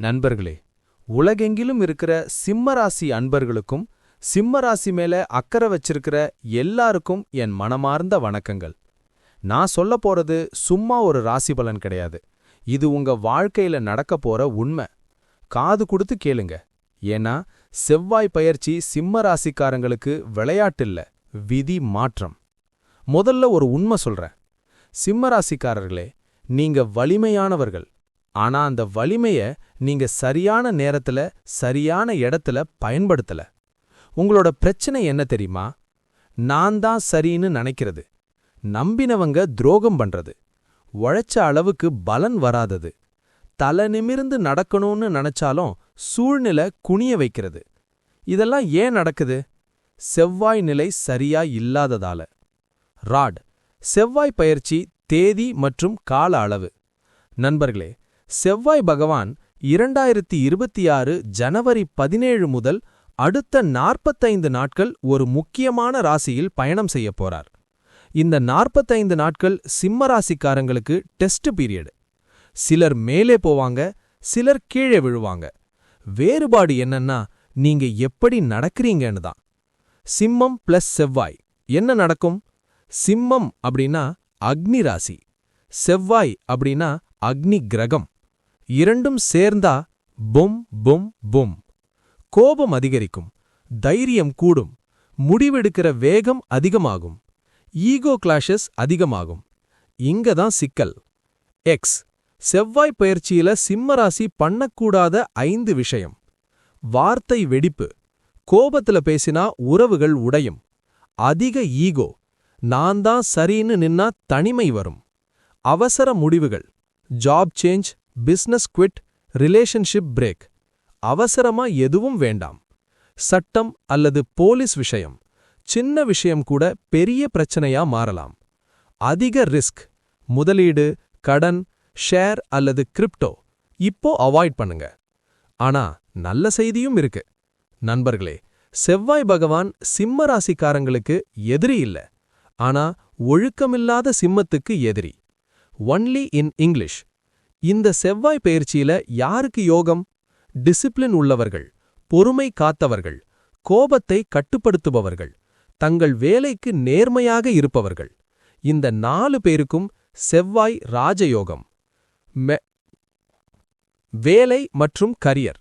நண்பர்களே உலகெங்கிலும் இருக்கிற சிம்மராசி அன்பர்களுக்கும் சிம்மராசி மேல அக்கறை வச்சிருக்கிற எல்லாருக்கும் என் மனமார்ந்த வணக்கங்கள். நான் சொல்ல போறது சும்மா ஒரு ராசி பலன் கிடையாது. இது உங்க வாழ்க்கையில நடக்க போற உண்மை. காது கொடுத்து கேளுங்க. ஏன்னா செவ்வாய் பயிற்சி சிம்ம ராசிக்காரங்களுக்கு விளையாட்டில்ல விதி மாற்றம். முதல்ல ஒரு உண்மை சொல்றேன். சிம்ம ராசிக்காரர்களே நீங்க வலிமையானவர்கள். ஆனா அந்த வலிமைய நீங்க சரியான நேரத்துல சரியான இடத்துல பயன்படுத்தல. உங்களோட பிரச்சனை என்ன தெரியுமா? நான் தான் சரின்னு நினைக்கிறது. நம்பினவங்க துரோகம் பண்றது. உழைச்ச அளவுக்கு பலன் வராதது. தலை நிமிர்ந்து நடக்கணும்னு நினைச்சாலும் சூழ்நிலை குனிய வைக்கிறது. இதெல்லாம் ஏன் நடக்குது? செவ்வாய் நிலை சரியா இல்லாததால. ராட் செவ்வாய் பயிற்சி தேதி மற்றும் கால அளவு. நண்பர்களே செவ்வாய் பகவான் இரண்டாயிரத்தி இருபத்தி ஆறு ஜனவரி பதினேழு முதல் அடுத்த நாற்பத்தைந்து நாட்கள் ஒரு முக்கியமான ராசியில் பயணம் செய்ய போறார். இந்த நாற்பத்தைந்து நாட்கள் சிம்ம ராசிக்காரங்களுக்கு டெஸ்ட் பீரியடு. சிலர் மேலே போவாங்க சிலர் கீழே விழுவாங்க. வேறுபாடு என்னன்னா நீங்க எப்படி நடக்கிறீங்கன்னு தான். சிம்மம் பிளஸ் செவ்வாய். என்ன நடக்கும்? சிம்மம் அப்படின்னா அக்னி ராசி. செவ்வாய் அப்படின்னா அக்னி கிரகம். இரண்டும் சேர்ந்தா பொம் பொம் பொம். கோபம் அதிகரிக்கும் தைரியம் கூடும் முடிவெடுக்கிற வேகம் அதிகமாகும் ஈகோ கிளாஷஸ் அதிகமாகும். இங்க தான் சிக்கல். எக்ஸ் செவ்வாய் பயிற்சியில சிம்மராசி பண்ணக்கூடாத ஐந்து விஷயம். வார்த்தை வெடிப்பு கோபத்துல பேசினா உறவுகள் உடையும். அதிக ஈகோ நான் தான் சரின்னு நின்னா தனிமை வரும். அவசர முடிவுகள் job change business quit relationship break அவசரமா எதுவும் வேண்டாம். சட்டம் அல்லது போலீஸ் விஷயம். சின்ன விஷயம் கூட பெரிய பிரச்சனையா மாறலாம். அதிக ரிஸ்க் முதலீடு கடன் ஷேர் அல்லது கிரிப்டோ இப்போ அவாய்ட் பண்ணுங்க. ஆனா நல்ல செய்தியும் இருக்கு. நண்பர்களே செவ்வாய் பகவான் சிம்ம ராசிக்காரங்களுக்கு எதிரி இல்ல. ஆனா ஒழுக்கமில்லாத சிம்மத்துக்கு எதிரி. ஒன்லி இன் இங்கிலீஷ் இந்த செவ்வாய் பயிற்சியில யாருக்கு யோகம்? டிசிப்ளின் உள்ளவர்கள் பொறுமை காத்தவர்கள் கோபத்தை கட்டுப்படுத்துபவர்கள் தங்கள் வேலைக்கு நேர்மையாக இருப்பவர்கள். இந்த நாலு பேருக்கும் செவ்வாய் ராஜயோகம். வேலை மற்றும் கரியர்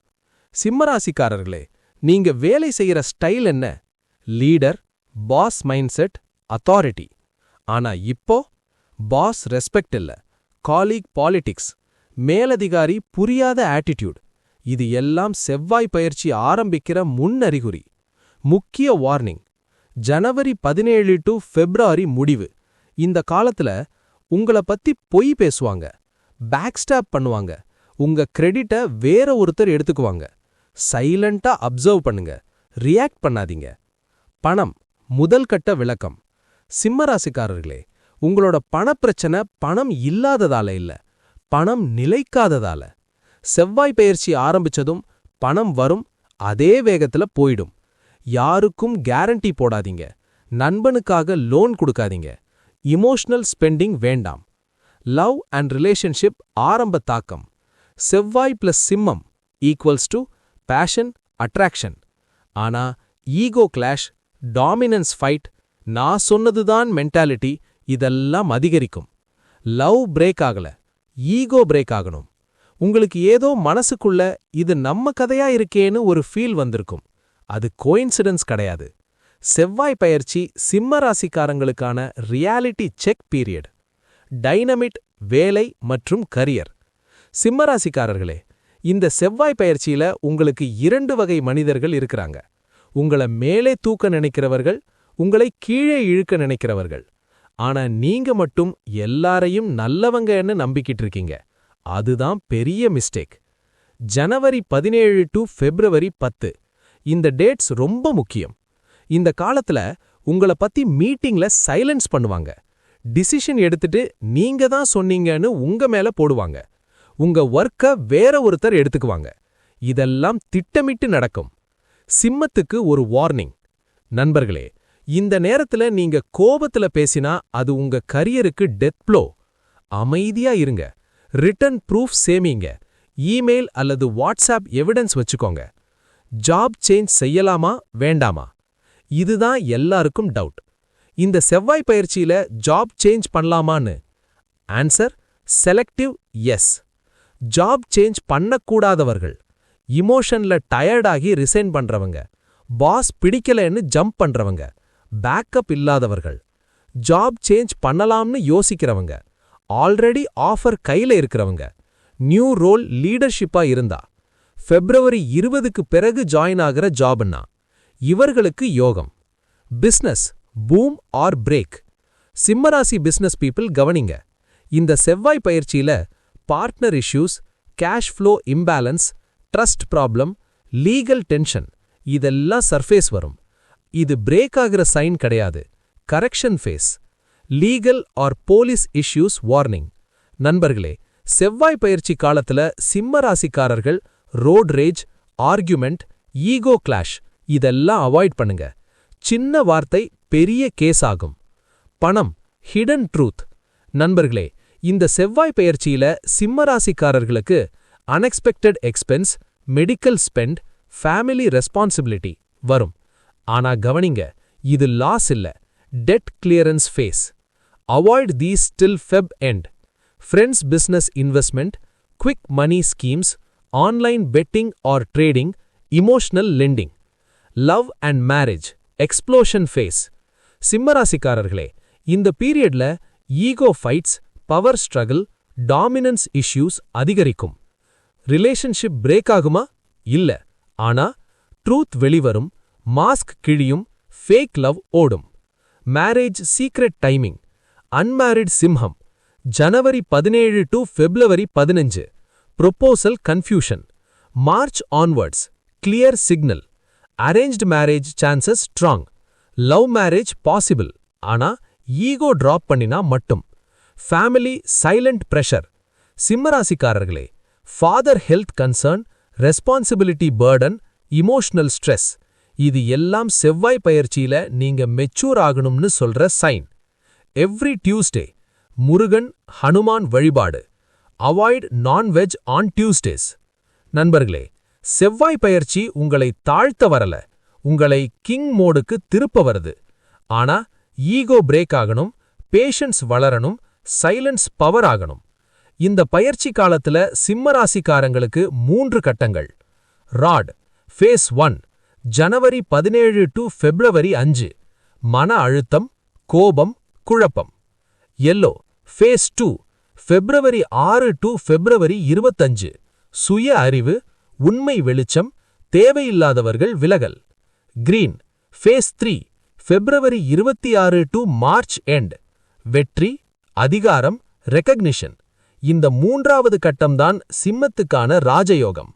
சிம்மராசிக்காரர்களே நீங்க வேலை செய்யற ஸ்டைல் என்ன? லீடர் பாஸ் மைண்ட்செட் அத்தாரிட்டி ஆனா இப்போ பாஸ் ரெஸ்பெக்ட் இல்ல காலீக் பாலிடிக்ஸ் மேலதிகாரி புரியாத ஆட்டிடியூட் இது எல்லாம் செவ்வாய் பயிற்சி ஆரம்பிக்கிற முன்னறிகுறி. முக்கிய வார்னிங் ஜனவரி பதினேழு டு ஃபெப்ரவரி முடிவு. இந்த காலத்துல உங்கள பத்தி பொய் பேசுவாங்க. பேக்ஸ்டாப் பண்ணுவாங்க. உங்க கிரெடிட்ட வேற ஒருத்தர் எடுத்துக்குவாங்க. சைலண்டா அப்சர்வ் பண்ணுங்க. ரியாக்ட் பண்ணாதீங்க. பணம் முதல் கட்ட விளக்கம். சிம்மராசிக்காரர்களே உங்களோட பணப்பிரச்சனை பணம் இல்லாததால இல்ல. பணம் நிலைக்காததால. செவ்வாய் பயிற்சி ஆரம்பிச்சதும் பணம் வரும் அதே வேகத்துல போயிடும். யாருக்கும் கேரண்டி போடாதீங்க. நண்பனுக்காக லோன் கொடுக்காதீங்க. இமோஷனல் ஸ்பெண்டிங் வேண்டாம். லவ் அண்ட் ரிலேஷன்ஷிப் ஆரம்ப தாக்கம். செவ்வாய் பிளஸ் சிம்மம் ஈக்குவல்ஸ் டு பேஷன் அட்ராக்ஷன் ஆனா ஈகோ கிளாஷ் டாமினன்ஸ் ஃபைட் நான் சொன்னதுதான் மென்டாலிட்டி இதெல்லாம் அதிகரிக்கும். லவ் பிரேக் ஆகல. ஈகோ பிரேக் ஆகணும். உங்களுக்கு ஏதோ மனசுக்குள்ள இது நம்ம கதையா இருக்கேன்னு ஒரு ஃபீல் வந்திருக்கும். அது கோயின்சிடன்ஸ் கிடையாது. செவ்வாய் பயிற்சி சிம்ம ராசிக்காரங்களுக்கான ரியாலிட்டி செக் பீரியட். டைனமிட் வேலை மற்றும் கரியர். சிம்ம ராசிக்காரர்களே இந்த செவ்வாய் பயிற்சியில உங்களுக்கு இரண்டு வகை மனிதர்கள் இருக்கிறாங்க. உங்களை மேலே தூக்க நினைக்கிறவர்கள் உங்களை கீழே இழுக்க நினைக்கிறவர்கள். ஆனா நீங்க மட்டும் எல்லாரையும் நல்லவங்கன்னு நம்பிக்கிட்டு இருக்கீங்க. அதுதான் பெரிய மிஸ்டேக் ஜனவரி பதினேழு டு ஃபெப்ரவரி பத்து. இந்த டேட்ஸ் ரொம்ப முக்கியம். இந்த காலத்துல உங்களை பத்தி மீட்டிங்ல சைலன்ஸ் பண்ணுவாங்க. டிசிஷன் எடுத்துட்டு நீங்க தான் சொன்னீங்கன்னு உங்க மேல போடுவாங்க. உங்க ஒர்க்க வேற ஒருத்தர் எடுத்துக்குவாங்க. இதெல்லாம் திட்டமிட்டு நடக்கும். சிம்மத்துக்கு ஒரு வார்னிங் நண்பர்களே இந்த நேரத்துல நீங்க கோபத்துல பேசினா அது உங்க கரியருக்கு டெத் ப்ளோ. அமைதியா இருங்க. ரிட்டன் ப்ரூஃப் சேமிங்க. இமெயில் அல்லது வாட்ஸ்அப் எவிடன்ஸ் வச்சுக்கோங்க. ஜாப் சேஞ்ச் செய்யலாமா வேண்டாமா? இதுதான் எல்லாருக்கும் டவுட். இந்த செவ்வாய் பயிற்சியில ஜாப் சேஞ்ச் பண்ணலாமான்னு? Answer selective yes. Job change பண்ணக்கூடாதவர்கள். இமோஷன்ல டயர்டாகி ரிசைன் பண்றவங்க. பாஸ் பிடிக்கலன்னு ஜம்ப் பண்றவங்க. பேக்கப் இல்லாதவர்கள். ஜாப் சேஞ்ச் பண்ணலாம்னு யோசிக்கிறவங்க. ஆல்ரெடி ஆஃபர் கையில இருக்கிறவங்க. நியூ ரோல் லீடர்ஷிப்பா இருந்தா. ஃபெப்ரவரி இருபதுக்கு பிறகு ஜாயின் ஆகிற ஜாப்னா இவர்களுக்கு யோகம். பிஸ்னஸ் பூம் ஆர் பிரேக் சிம்மராசி பிஸ்னஸ் பீப்புள் கவனிங்க. இந்த செவ்வாய் பயிற்சியில partner issues cash flow imbalance trust problem legal tension இதெல்லாம் சர்ஃபேஸ் வரும். இது பிரேக் ஆகிற சைன் கிடையாது. Correction phase legal or police issues warning நண்பர்களே செவ்வாய் பயிற்சி காலத்துல சிம்ம ராசிக்காரர்கள் road rage argument ego clash இதெல்லாம் அவாய்ட் பண்ணுங்க. சின்ன வார்த்தை பெரிய கேஸ் ஆகும். பணம் ஹிடன் ட்ரூத் நண்பர்களே இந்த செவ்வாய் பெயர்ச்சியில சிம்மராசிக்காரர்களுக்கு unexpected expense medical spend family responsibility வரும். ஆனா கவனிங்க இது லாஸ் இல்ல debt clearance phase avoid these still Feb end friends business investment quick money schemes online betting or trading emotional lending love and marriage explosion phase சிம்மராசிக்காரர்களே இந்த பீரியட்ல ego fights power struggle dominance issues அதிகரிக்கும். Relationship break ஆகுமா? இல்ல. ஆனா truth வெளிவரும் mask கிழியும் fake love ஓடும். Marriage secret timing unmarried Simham ஜனவரி பதினேழு டு ஃபெப்ரவரி பதினஞ்சு. Proposal confusion March onwards clear signal arranged marriage chances strong love marriage possible ஆனா ஈகோ டிராப் பண்ணினா மட்டும். Family silent pressure சிம்மராசிக்காரர்களே father health concern responsibility burden emotional stress இது எல்லாம் செவ்வாய் பயிற்சியில நீங்க மெச்சூர் ஆகணும்னு சொல்ற sign every Tuesday Murugan Hanuman வழிபாடு. அவாய்ட் நான்வெஜ் ஆன் டியூஸ்டேஸ் நண்பர்களே செவ்வாய் பயிற்சி உங்களை தாழ்த்த வரல. உங்களை கிங் மோடுக்கு திருப்ப வருது. ஆனா ஈகோ பிரேக் ஆகணும் பேஷன்ஸ் வளரணும் சைலன்ஸ் பவர் ஆகணும். இந்த பயிற்சி காலத்துல சிம்மராசிக்காரங்களுக்கு மூன்று கட்டங்கள். ராட் ஃபேஸ் ஒன் ஜனவரி பதினேழு டு ஃபெப்ரவரி அஞ்சு. மன அழுத்தம் கோபம் குழப்பம். எல்லோ ஃபேஸ் டூ ஃபெப்ரவரி ஆறு டு ஃபெப்ரவரி இருபத்தஞ்சு. சுய அறிவு உண்மை வெளிச்சம் தேவையில்லாதவர்கள் விலகல். கிரீன் ஃபேஸ் த்ரீ ஃபெப்ரவரி இருபத்தி ஆறு டு மார்ச் எண்ட் வெற்றி அதிகாரம் ரெக்கக்னிஷன் இந்த மூன்றாவது கட்டம்தான் சிம்மத்துக்கான ராஜயோகம்.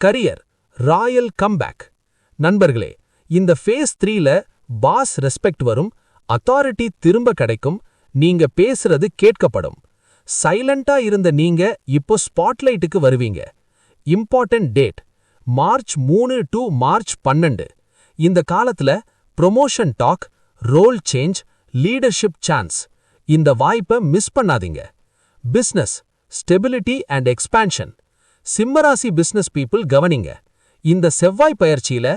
கரியர் ராயல் கம்பேக் நண்பர்களே இந்த ஃபேஸ் த்ரீல பாஸ் ரெஸ்பெக்ட் வரும் அத்தாரிட்டி திரும்ப கிடைக்கும் நீங்க பேசுறது கேட்கப்படும். சைலண்டா இருந்த நீங்க இப்போ ஸ்பாட்லைட்டுக்கு வருவீங்க. இம்பார்ட்டன்ட் டேட் மார்ச் மூணு டு மார்ச் பன்னெண்டு. இந்த காலத்துல promotion talk role change leadership chance இந்த வாய்ப்பை மிஸ் பண்ணாதீங்க. பிசினஸ் ஸ்டெபிலிட்டி அண்ட் எக்ஸ்பான்ஷன் சிம்மராசி பிசினஸ் பீப்புள் கவனிங்க. இந்த செவ்வாய் பயிற்சியில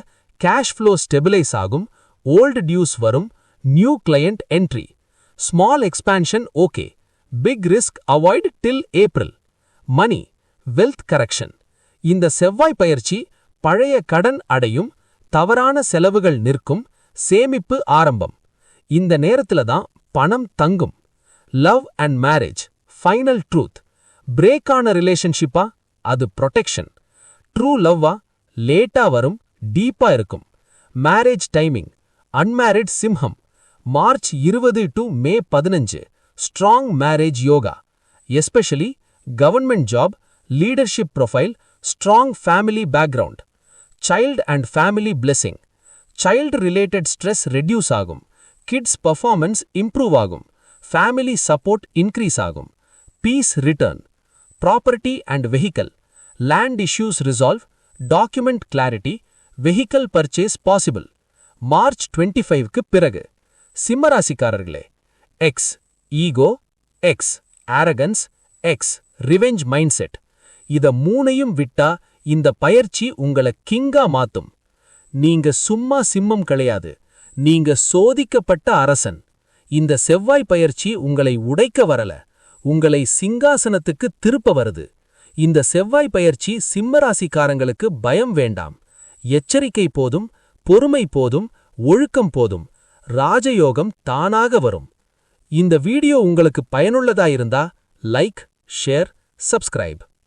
கேஷ் ஃப்ளோ ஸ்டெபிலைஸ் ஆகும் ஓல்டு டியூஸ் வரும் new client entry small expansion okay big risk avoid till April money wealth correction இந்த செவ்வாய் பயிற்சி பழைய கடன் அடையும் தவறான செலவுகள் நிற்கும் சேமிப்பு ஆரம்பம். இந்த நேரத்துல தான் பணம் தங்கும். Love and marriage final truth பிரேக்கான ரிலேஷன்ஷிப்பா அது ப்ரொடெக்ஷன் ட்ரூ லவ்வா லேட்டா வரும் டீப்பா இருக்கும். Marriage timing unmarried Simham March இருபது டு மே பதினஞ்சு strong marriage yoga especially government job leadership profile strong family background child and family blessing child related stress reduce ஆகும். கிட்ஸ் பர்ஃபார்மன்ஸ் இம்ப்ரூவ் ஆகும். Family support increase ஆகும். Peace return property and vehicle land issues resolve document clarity vehicle purchase possible March twenty ஃபைவ்க்கு பிறகு. சிம்மராசிக்காரர்களே X ego X arrogance X revenge mindset இத மூணையும் விட்டா இந்த பயிற்சி உங்கள கிங்கா மாத்தும். நீங்க சும்மா சிம்மம் கிடையாது. நீங்க சோதிக்கப்பட்ட அரசன். இந்த செவ்வாய் பயிற்சி உங்களை உடைக்க வரல. உங்களை சிங்காசனத்துக்கு திருப்ப வருது. இந்த செவ்வாய் பயிற்சி சிம்மராசிக்காரங்களுக்கு பயம் வேண்டாம். எச்சரிக்கை போதும் பொறுமை போதும் ஒழுக்கம் போதும் ராஜயோகம் தானாக வரும். இந்த வீடியோ உங்களுக்கு பயனுள்ளதா இருந்தா லைக் ஷேர் சப்ஸ்கிரைப்.